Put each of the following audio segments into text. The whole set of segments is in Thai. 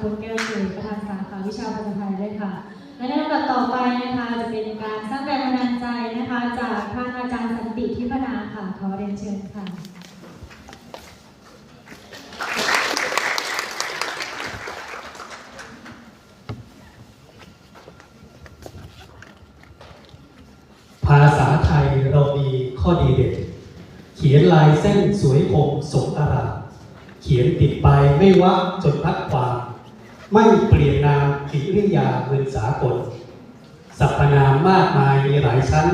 คุณแก้วสุริประธานสาขาวิชาภาษาไทยด้วยค่ะ และในลำดับต่อไปนะคะจะเป็นการสร้างแรงบันดาลใจนะคะ จากท่านอาจารย์สันติทิพนาค่ะขอเรียนเชิญค่ะ ภาษาไทยเรามีข้อดีเด็ดเขียนลายเส้นสวยคมสมอารามเขียนติดไปไม่ว่าจนพักควา ไม่เปลี่ยนนามกิริยาเงินสากลสรรพนามมากมายมีหลายชั้น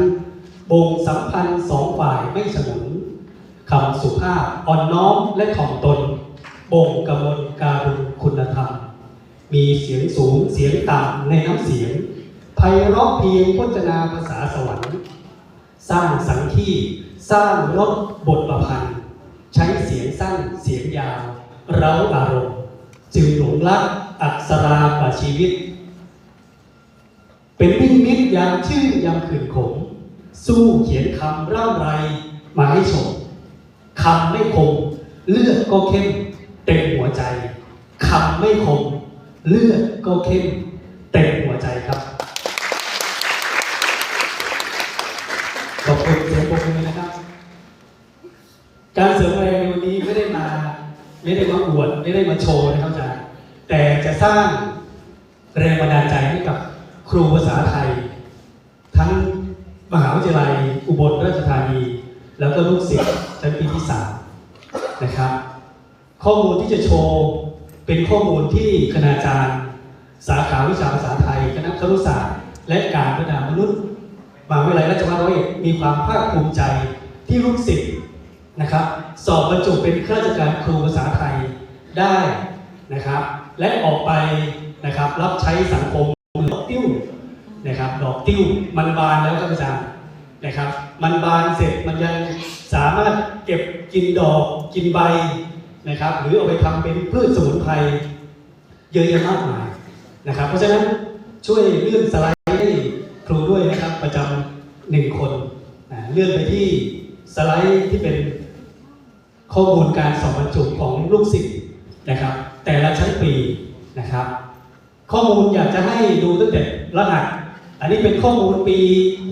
บ่งสัมพันธ์สองฝ่ายไม่ฉนุนคำสุภาพอ่อนน้อมและถ่อมตนบ่งกมลการุณคุณธรรม มีเสียงสูงเสียงต่ำในน้ำเสียงไพเราะเพียงพจนาภาษาสวรรค์ สร้างสังคีสร้างรถบทประพันธ์ใช้เสียงสั้นเสียงยาว เร้าอารมณ์ จึงหลงรัก อักษราปาชีวิต เป็นมิ่งมิตรยามชื่อยามขื่นขม สู้เขียนคำร่ำไรมาให้ชมคำไม่คม เลือดก็เข้ม เต็มหัวใจคำไม่คม เลือดก็เข้ม เต็มหัวใจครับขอบคุณเสียงปรบมือนะครับ การเสริมแรงในวันนี้ไม่ได้มา ไม่ได้มาอวด ไม่ได้มาโชว์นะครับอาจาร แต่จะสร้างแรงบันดาลใจให้กับครูภาษาไทย ทั้งมหาวิทยาลัยอุบลราชธานี แล้วก็ลูกศิษย์ชั้นปีที่สามนะครับ ข้อมูลที่จะโชว์เป็นข้อมูลที่คณาจารย์ สาขาวิชาภาษาไทย คณะครุศาสตร์ และการพัฒนามนุษย์มหาวิทยาลัยราชภัฏร้อยเอ็ดมีความภาคภูมิใจที่ลูกศิษย์นะครับ สอบบรรจุเป็นข้าราชการครูภาษาไทยได้ นะครับ และออกไปนะครับรับใช้สังคมดอกติ้วนะครับ ดอกติ้วมันบานแล้วครับอาจารย์นะครับ มันบานเสร็จมันยังสามารถเก็บกินดอกกินใบนะครับ หรือเอาไปทำเป็นพืชสมุนไพรเยอะแยะมากมายนะครับ เพราะฉะนั้นช่วยเลื่อนสไลด์ให้ครูด้วยนะครับ ประจำหนึ่งคนเลื่อนไปที่สไลด์ที่เป็นข้อมูลการสอบบรรจุของลูกศิษย์นะครับ แต่ละชั้นปีนะครับ ข้อมูลอยากจะให้ดูตั้งแต่รหัส อันนี้เป็นข้อมูลปี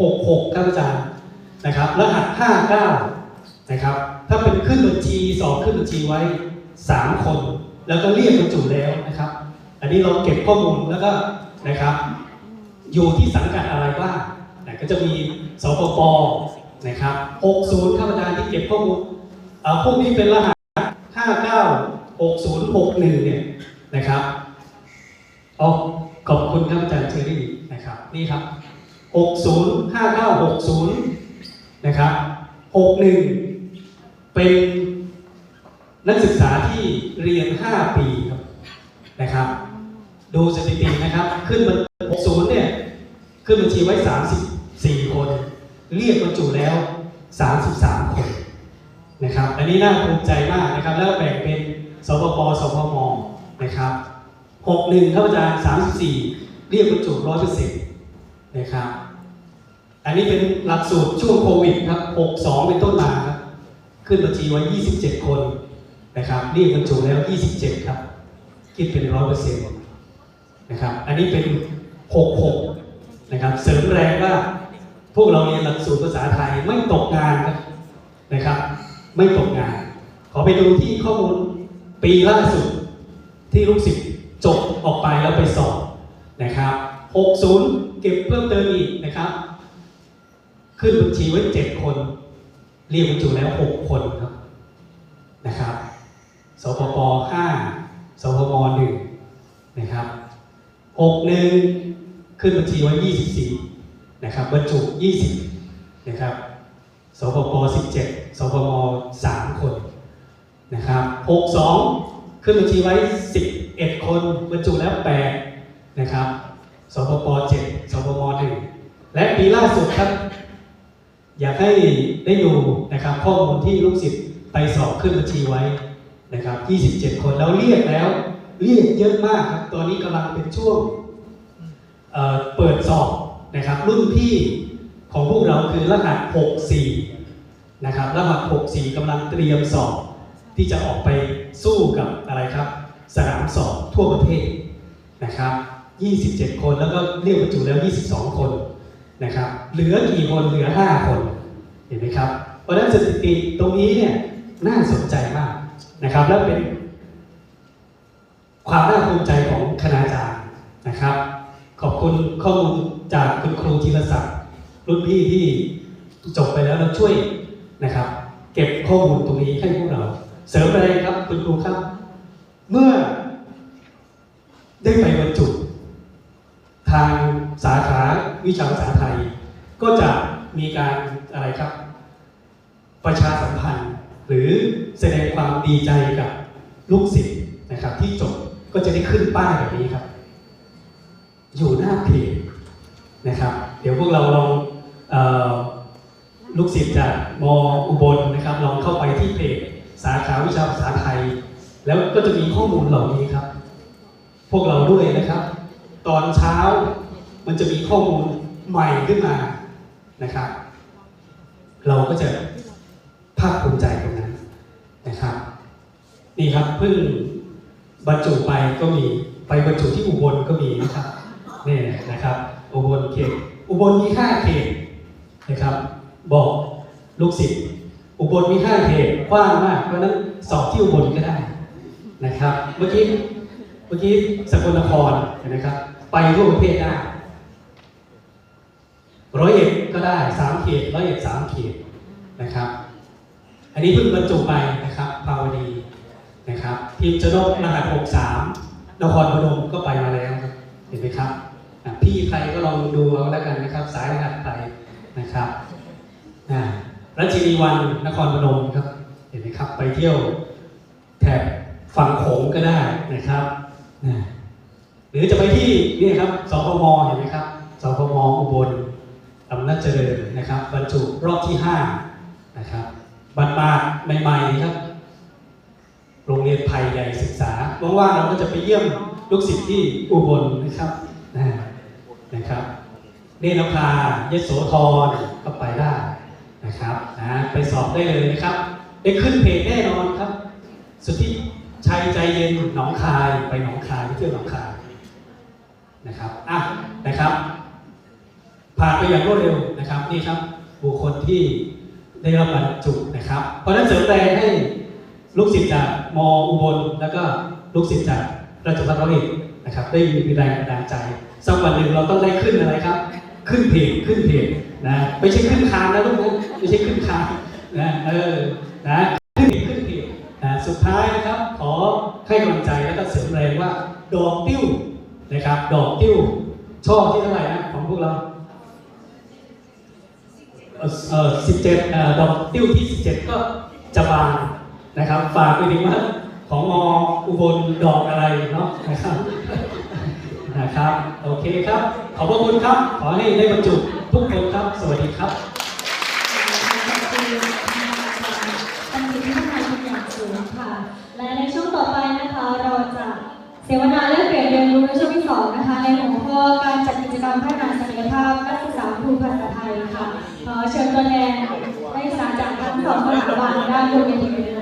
66 ครับอาจารย์นะครับ รหัส 59 นะครับ ถ้าเป็นขึ้นบัญชีสอบขึ้นบัญชีไว้ 3 คน แล้วก็เรียกบรรจุแล้วนะครับ อันนี้เราเก็บข้อมูลแล้วก็นะครับ อยู่ที่สังกัดอะไรบ้างนะก็จะมีสปปนะครับ 60 ข้าราชการที่เก็บข้อมูลอ่อพวกนี้เป็นรหัส 59 60 61 เนี่ยนะครับอ๋อขอบคุณครับอาจารย์เชอรี่นะครับ นี่ครับ 60 59 60 นะครับ 61 เป็นนักศึกษาที่เรียน 5 ปีครับนะครับ ดูสถิตินะครับ ขึ้นมา60 เนี่ย ขึ้นบัญชีไว้ 34 คน เรียกบรรจุแล้ว 33 คนนะครับ อันนี้น่าภูมิใจมากนะครับ แล้วแบ่งเป็น สปปสพมนะครับ61ครับอาจารย์34เรียกบรรจุ100%นต์นะครับ อันนี้เป็นหลักสูตรช่วงโควิดครับ62เป็นต้นมาครับ ขึ้นบัญชีไว้27คนนะครับเรียกบรรจุแล้ว27ครับ คิดเป็น100%นต์นะครับ อันนี้เป็น66นะครับ เสริมแรงว่าพวกเราเรียนหลักสูตรภาษาไทยไม่ตกงานนะครับ ไม่ตกงาน ขอไปดูที่ข้อมูล ปีล่าสุดที่ลูกศิษย์จบออกไปแล้วไปสอบนะครับ 60 เก็บเพิ่มเติมอีกนะครับ ขึ้นบัญชีไว้ 7 คน เรียกบรรจุแล้ว 6 คนครับนะครับสปป5สพม1นะครับ 61 ขึ้นบัญชีไว้ 24 นะครับบรรจุ 20 นะครับสปป17สพม3 คน นะครับ62 ขึ้นบัญชีไว้ 11 คนบรรจุแล้ว 8 นะครับสปป7สพม1และปีล่าสุดครับ อยากให้ได้ดูนะครับข้อมูลที่ลูกศิษย์ไปสอบขึ้นบัญชีไว้นะครับ27 คนแล้วเรียกแล้ว เรียกเยอะมากครับ ตอนนี้กำลังเป็นช่วงเเปิดสอบนะครับ รุ่นพี่ของพวกเราคือรหัส 64 นะครับ รหัส 64กำลังเตรียมสอบ ที่จะออกไปสู้กับอะไรครับ สนามสอบทั่วประเทศนะครับ 27 คนแล้วก็เรียกบรรจุแล้ว 22 คนนะครับ เหลือกี่คนเหลือ 5 คน เห็นไหมครับ เพราะฉะนั้นสถิติตรงนี้เนี่ยน่าสนใจมากนะครับ แล้วเป็นความน่าภูมิใจของคณาจารย์นะครับ ขอบคุณข้อมูลจากคุณครูธีรศักดิ์รุ่นพี่ที่จบไปแล้วแล้วช่วยนะครับ เก็บข้อมูลตรงนี้ให้พวกเรา เสริมอะไรครับคุณครูครับ เมื่อได้ไปบรรจุทางสาขาวิชาภาษาไทย ก็จะมีการอะไรครับ ประชาสัมพันธ์ หรือแสดงความดีใจกับลูกศิษย์นะครับ ที่จบก็จะได้ขึ้นป้ายแบบนี้ครับ อยู่หน้าเพจนะครับ เดี๋ยวพวกเราลองออลูกศิษย์จากมอุบลนะครับ ลองเข้าไปที่เพจ สาขาวิชาภาษาไทย แล้วก็จะมีข้อมูลเหล่านี้ครับ พวกเราด้วยนะครับ ตอนเช้ามันจะมีข้อมูลใหม่ขึ้นมานะครับ เราก็จะภาคภูมิใจตรงนั้นนะครับนี่ครับเพิ่งบรรจุไปก็มีไปบรรจุที่อุบลก็มีนะครับนี่นะครับ อุบลเขตอุบลมีห้าเขตนะครับ บอกลูกศิษย์ อุบลมีห้าเขตกว้างมาก เพราะนั้นสอบที่อุบลก็ได้นะครับ เมื่อกี้เมื่อกี้สกลนครนะครับ ไปทั่วประเทศได้ร้อยเอ็ดก็ได้สามเขตร้อยเอ็ดสามเขตนะครับ อันนี้เพิ่งบรรจุไปนะครับภาวดีนะครับ ทีมชนกรหัส63นครพนมก็ไปมาแล้วเห็นไหมครับพี่ใครก็ลองดูเอาแล้วกันนะครับ สายรหัสไปนะครับ รัชนีวันนครพนมครับเห็นไหมครับ ไปเที่ยวแถบฝั่งโขงก็ได้นะครับนะหรือจะไปที่นี่ครับสพมเห็นไหมครับสพมอุบลอำนาจเจริญนะครับบรรจุรอบที่ห้านะครับบัตรมาใหม่ๆครับโรงเรียนไผ่ใหญ่ศึกษาว่างๆเราก็จะไปเยี่ยมลูกศิษย์ที่อุบลนะครับนะครับเนรพายโสธรก็ไปได้ ไปสอบได้เลยนะครับ ได้ขึ้นเพจแน่นอนครับ สุดที่ชัยใจเย็นหนองคายไปหนองคายไปเที่ยวหนองคายนะครับอะนะครับผ่านไปอย่างรวดเร็วนะครับนี่ครับบุคคลที่ได้รับบรรจุนะครับ เพราะนั้นเสริมแรงให้ลูกศิษย์จากมอุบลแล้วก็ลูกศิษย์จากราชภัฏร้อยเอ็ดนะครับ ได้มีแรงบันดาลใจสักวันหนึ่งเราต้องได้ขึ้นอะไรครับ ขึ้นเพจขึ้นเพจนะไม่ใช่ขึ้นคานนะลูกนะไม่ใช่ขึ้นคาน นะเออนะขึ้นเพจขึ้นเพจนะสุดท้ายนะครับขอให้กำลังใจแล้วก็เสริมแรงว่า ดอกติ้วนะครับ ดอกติ้วช่อที่เท่าไหร่นะของพวกเราเอ่อ17เอ่อดอกติ้วที่17ก็จะบานนะครับ ฝากไปถึงว่าของมอุบลดอกอะไรเนาะนะครับนะครับ โอเคครับ ขอบพระคุณครับ ขอให้ได้บรรจุทุกคนครับ สวัสดีครับ ต้องมีที่ทำงานทุกอย่างสูงค่ะ และในช่วงต่อไปนะคะ เราจะเส วนาแลกเปลี่ยนเรียนรู้ในช่วงที่สองนะคะในหัวข้อการจัดกิจกรรมพัฒนาศักยภาพนักศึกษาครูภาษาไทยค่ะเชิญตัวแทนนักศึกษาจากทั้งสองสถาบันด้านบนเวทีเลย